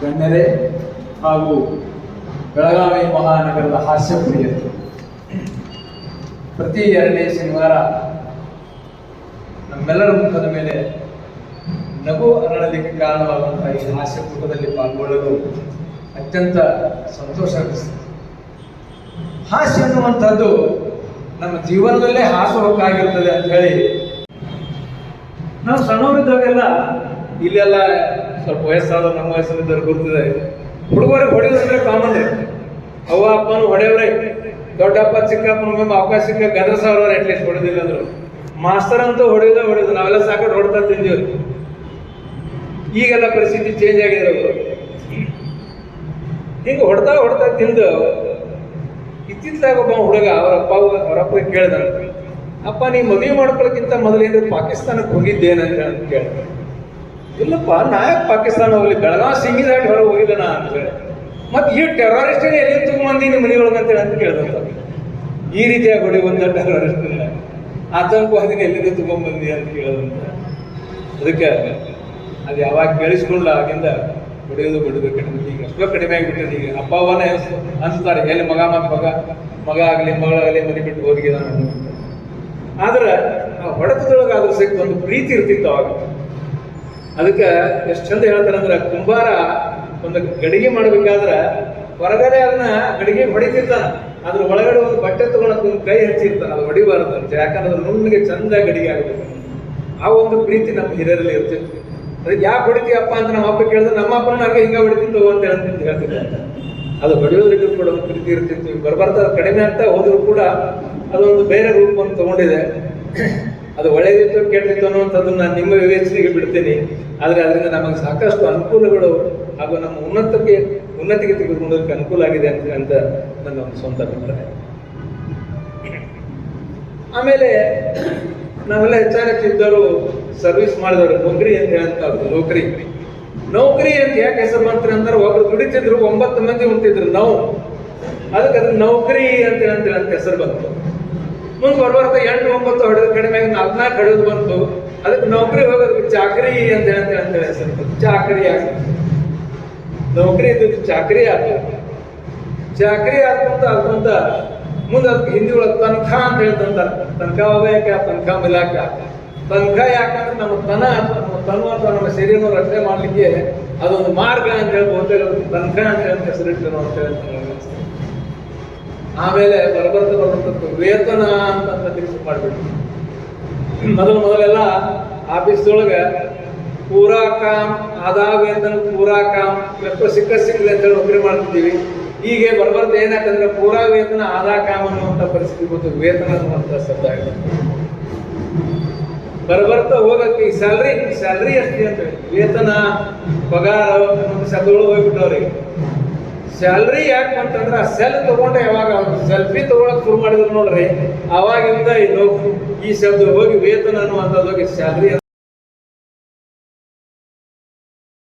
ಗಣ್ಯರೇ ಹಾಗೂ ಬೆಳಗಾವಿ ಮಹಾನಗರದ ಹಾಸ್ಯ ಪ್ರಿಯರು ಪ್ರತಿ ಎರಡನೇ ಶನಿವಾರ ನಮ್ಮೆಲ್ಲರ ಮುಖದ ಮೇಲೆ ನಗು ಅರಳಲಿಕ್ಕೆ ಕಾರಣವಾದಂತಹ ಈ ಹಾಸ್ಯ ಪಾಲ್ಗೊಳ್ಳಲು ಅತ್ಯಂತ ಸಂತೋಷ ಅನಿಸ್ತದೆ ಹಾಸ್ಯ ಅನ್ನುವಂಥದ್ದು ನಮ್ಮ ಜೀವನದಲ್ಲೇ ಹಾಸುಹೊಕ್ಕಾಗಿರ್ತದೆ ಅಂತ ಹೇಳಿ ನಾವು ಸಣ್ಣವರಿದ್ದಾಗೆಲ್ಲ ಇಲ್ಲೆಲ್ಲ ಸ್ವಲ್ಪ ವಯಸ್ಸಾದ ನಮ್ಮ ವಯಸ್ಸಲ್ಲಿದ್ದರೆ ಗುರುತಿದೆ ಹುಡುಗರಿಗೆ ಹೊಡೆಯೋದಂದ್ರೆ ಕಾಮನ್ ಅವ್ವ, ಅಪ್ಪನು ಹೊಡೆಯವ್ರೆ. ದೊಡ್ಡಪ್ಪ ಚಿಕ್ಕಪ್ಪನ ಅವಕಾಶ ಸಿಕ್ಕ ಗದರ್ಸವ್ರವ್ರು ಅಟ್ಲೀಸ್ಟ್ ಹೊಡೆದಿಲ್ಲ ಅಂದ್ರು. ಮಾಸ್ತರ್ ಅಂತೂ ಹೊಡೆಯೋದೇ ಹೊಡೆಯೋದು. ನಾವೆಲ್ಲ ಸಾಕಟ್ಟು ಹೊಡ್ತಾ ತಿಂದೀವ್ರಿ ಈಗೆಲ್ಲ ಪರಿಸ್ಥಿತಿ ಚೇಂಜ್ ಆಗಿದೆ ಹಿಂಗೆ ಹೊಡ್ತಾ ಹೊಡ್ತಾ ತಿಂದು ಇತ್ತಿತ್ತಲಾಗ ಒಬ್ಬ ಹುಡುಗ ಅವ್ರ ಅಪ್ಪ ಅವರಪ್ಪ ಕೇಳ್ದ ಅಪ್ಪ, ನೀ ಮದುವೆ ಮಾಡ್ಕೊಳ್ಳೋಕ್ಕಿಂತ ಮೊದಲೇನು ಪಾಕಿಸ್ತಾನಕ್ಕೆ ಹೋಗಿದ್ದೇನಂತ ಕೇಳ್ತಾರೆ ಇಲ್ಲಪ್ಪ ನಾ ಪಾಕಿಸ್ತಾನ ಹೋಗ್ಲಿ, ಬೆಳಗಾವ್ ಸಿಂಗಿ ದಾಟಿ ಹೊರಗೆ ಹೋಗಿಲ್ಲ ನಾ ಅಂತ ಹೇಳಿ ಮತ್ತೆ ಈ ಟೆರರಿಸ್ಟ್ ಎಲ್ಲಿ ತಗೊಂಬಂದಿ ನಿಮ್ಮ ಮನೆಯೊಳಗೆ ಅಂತೇಳಿ ಅಂತ ಕೇಳಿದಂತ. ಈ ರೀತಿಯಾಗಿ ಬಂದ ಒಂದು ಟೆರರಿಸ್ಟ್ ಆತಂಕವಾದಿನ ಎಲ್ಲಿಂದ ತಗೊಂಬಂದಿ ಅಂತ ಕೇಳೋದಂತ. ಅದಕ್ಕೆ ಅದು ಯಾವಾಗ ಕೇಳಿಸ್ಕೊಂಡ ಆಗಿಂದ ಹೊಡೆಯೋದು ಬಿಡಬೇಕು ಕಡಿಮೆ ಈಗ ಅಷ್ಟೋ ಕಡಿಮೆ ಆಗಿಬಿಟ್ಟಿದೆ. ಈಗ ಅಪ್ಪ ಅವನೇ ಅನ್ಸ್ತಾರೆ ಎಲ್ಲಿ ಮಗ ಮತ್ತು ಮಗ ಮಗ ಆಗಲಿ ಮಗಳಾಗಲಿ ಮನೆ ಬಿಟ್ಟು ಹೋಗಿದಾನ ಆದ್ರೆ ಆ ಹೊಡೆತದೊಳಗೆ ಸಿಕ್ಕ ಒಂದು ಪ್ರೀತಿ ಇರ್ತಿತ್ತು ಅವಾಗ ಅದಕ್ಕೆ ಎಷ್ಟು ಚಂದ ಹೇಳ್ತಾರೆ ಅಂದ್ರೆ ಕುಂಬಾರ ಒಂದು ಗಡಿಗೆ ಮಾಡ್ಬೇಕಾದ್ರೆ ಹೊರಗಡೆ ಅದನ್ನ ಗಡಿಗೆ ಹೊಡಿತಿರ್ತಾನ. ಅದ್ರ ಒಳಗಡೆ ಒಂದು ಬಟ್ಟೆ ತಗೊಂಡು ಕೈ ಹಚ್ಚಿರ್ತಾನ. ಅದು ಹೊಡಿಬಾರದು ಅಂತ. ಯಾಕಂದ್ರೆ ನುಣ್ಣಗೆ ಚಂದ ಗಡಿಗೆ ಆಗಬೇಕು. ಆ ಒಂದು ಪ್ರೀತಿ ನಮ್ಮ ಹಿರಿಯರಲ್ಲಿ ಇರ್ತಿತ್ತು. ಅದಕ್ಕೆ ಯಾಕೆ ಹೊಡಿತೀಯಪ್ಪ ಅಂತ ನಮ್ಮ ಅಪ್ಪ ಕೇಳಿದ್ರೆ, ನಮ್ಮ ಅಪ್ಪನ ಹಿಂಗ ಹೊಡಿತೀನಿ ತಗೋ ಅಂತ ಹೇಳ್ತಿದ್ದು ಹೇಳ್ತಿದ್ದೆ ಅದು ಹೊಡೆಯೋದ್ರಿಗೆ ಕೂಡ ಒಂದು ಪ್ರೀತಿ ಇರ್ತಿತ್ತು. ಬರ್ಬರ್ತಾ ಕಡಿಮೆ ಆಗ್ತಾ ಹೋದರೂ ಕೂಡ ಅದೊಂದು ಬೇರೆ ರೂಪವನ್ನು ತಗೊಂಡಿದೆ. ಅದು ಒಳ್ಳೆದಿತ್ತು ಕೆಟ್ಟಿತ್ತು ನಾನು ನಿಮ್ಮ ವಿವೇಚನೆಗೆ ಬಿಡ್ತೀನಿ ಆದರೆ ಅದರಿಂದ ನಮಗೆ ಸಾಕಷ್ಟು ಅನುಕೂಲಗಳು ಹಾಗೂ ನಮ್ಮ ಉನ್ನತಕ್ಕೆ, ಉನ್ನತಿಗೆ ತೆಗೆದುಕೊಳ್ಳೋದಕ್ಕೆ ಅನುಕೂಲ ಆಗಿದೆ ಅಂತ ಅಂತ ನನ್ನ ಒಂದು ಸ್ವಂತ ಅಭಿಪ್ರಾಯ. ಆಮೇಲೆ ನಾವೆಲ್ಲ ಹೆಚ್ಚಾಗಿ ಇದ್ದವರು ಸರ್ವಿಸ್ ಮಾಡಿದವರು ನೌಕರಿ ಅಂತ ಹೇಳಂತ ನೌಕರಿ. ನೌಕರಿ ಅಂತ ಯಾಕೆ ಹೆಸರು ಮಾಡ್ತಾರೆ ಅಂದ್ರೆ ಒಬ್ರು ದುಡಿತಿದ್ರು ಒಂಬತ್ತು ಮಂದಿ ಉಂಟಿದ್ರು ನಾವು. ಅದಕ್ಕೆ ಅದ್ರ ನೌಕರಿ ಅಂತ ಅಂತ ಹೆಸರು ಬಂತು. ಮುಂದೆ ಬರ್ಬಾರ್ದು ಎಂಟು ಒಂಬತ್ತು ಹೊಡೆದ ಕಡಿಮೆ ಆಗಿ ಬಂತು. ಅದಕ್ಕೆ ನೌಕರಿ ಹೋಗೋದಕ್ಕೆ ಚಾಕರಿ ಅಂತ ಹೇಳ್ತೇವೆ ಅಂತ ಹೇಳಿ ಚಾಕರಿ ಆಗ ನೌಕರಿ ಇದ್ದು ಚಾಕರಿ ಆಗ್ತದೆ. ಚಾಕರಿ ಆದ್ಕೊಂತ ಆದ್ಕೊಂತ ಮುಂದೆ ಅದಕ್ಕೆ ಹಿಂದಿ ಒಳಗೆ ತನಖಾ ಅಂತ ಹೇಳ್ತಂತಾರೆ ತನಖಾ ಹೋಗಕ್ಕೆ ತನಖಾ ಮಿಲಾಕ ತನಖಾ ಯಾಕಂದ್ರೆ ನಮ್ಮ ತನ, ನಮ್ಮ ತನು ಅಥವಾ ನಮ್ಮ ಶರೀರನ ರಕ್ಷಣೆ ಮಾಡ್ಲಿಕ್ಕೆ ಅದೊಂದು ಮಾರ್ಗ ಅಂತ ಹೇಳಿ ಬಹುತೇಕ ಅಂತ ಹೇಳಿ ಹೆಸರಿಟ್ಟು ಅಂತ ಹೇಳ್ತಾರೆ ಆಮೇಲೆ ಬರಬರ್ತ ಬರಬರ್ತ ವೇತನ ಅಂತ ತಿಳಿಸಿ ಮಾಡ್ಬಿಟ್ಟು ಮೊದಲು ಮೊದಲೆಲ್ಲ ಆಫೀಸ್ ಒಳಗ ಪೂರಾ ಕಾಮ್ ಆದಾ ವೇತನ ಪೂರಾ ಕಾಮ್, ಎಷ್ಟು ಸಿಕ್ಕ ಸಿಕ್ಕಲಿ ಅಂತ ಹೇಳಿ ನೌಕರಿ ಮಾಡ್ತಿದ್ದೀವಿ. ಹೀಗೆ ಬರ್ಬರ್ತ ಏನಾಯ್ತಂದ್ರೆ ಪೂರಾ ವೇತನ, ಆದಾ ಕಾಮ್ ಅನ್ನುವಂಥ ಪರಿಸ್ಥಿತಿ ಬಂತು. ವೇತನ ಅನ್ನುವಂಥ ಶಬ್ದ ಆಗಿದೆ. ಬರ್ಬರ್ತಾ ಹೋಗಕ್ಕೆ ಈ ಸ್ಯಾಲ್ರಿ ಸ್ಯಾಲ್ರಿ ಅಷ್ಟೇ ಅಂತ ವೇತನ, ಪಗಾರ ಶಬ್ದಗಳು ಹೋಗ್ಬಿಟ್ಟವ್ರಿಗೆ ಸ್ಯಾಲ್ರಿ ಯಾಕೆ ಅಂತಂದ್ರೆ ಆ ಸೆಲ್ ತಗೊಂಡೆ ಯಾವಾಗ? ಸೆಲ್ಫಿ ತಗೊಳಕ್ ಶುರು ಮಾಡಿದ್ರು ನೋಡ್ರಿ. ಅವಾಗಿಂದ ಇದು ಈ ಶಬ್ದ ಹೋಗಿ ವೇತನ ಅನ್ನುವಂಥದ್ದು ಹೋಗಿ ಸ್ಯಾಲ್ರಿ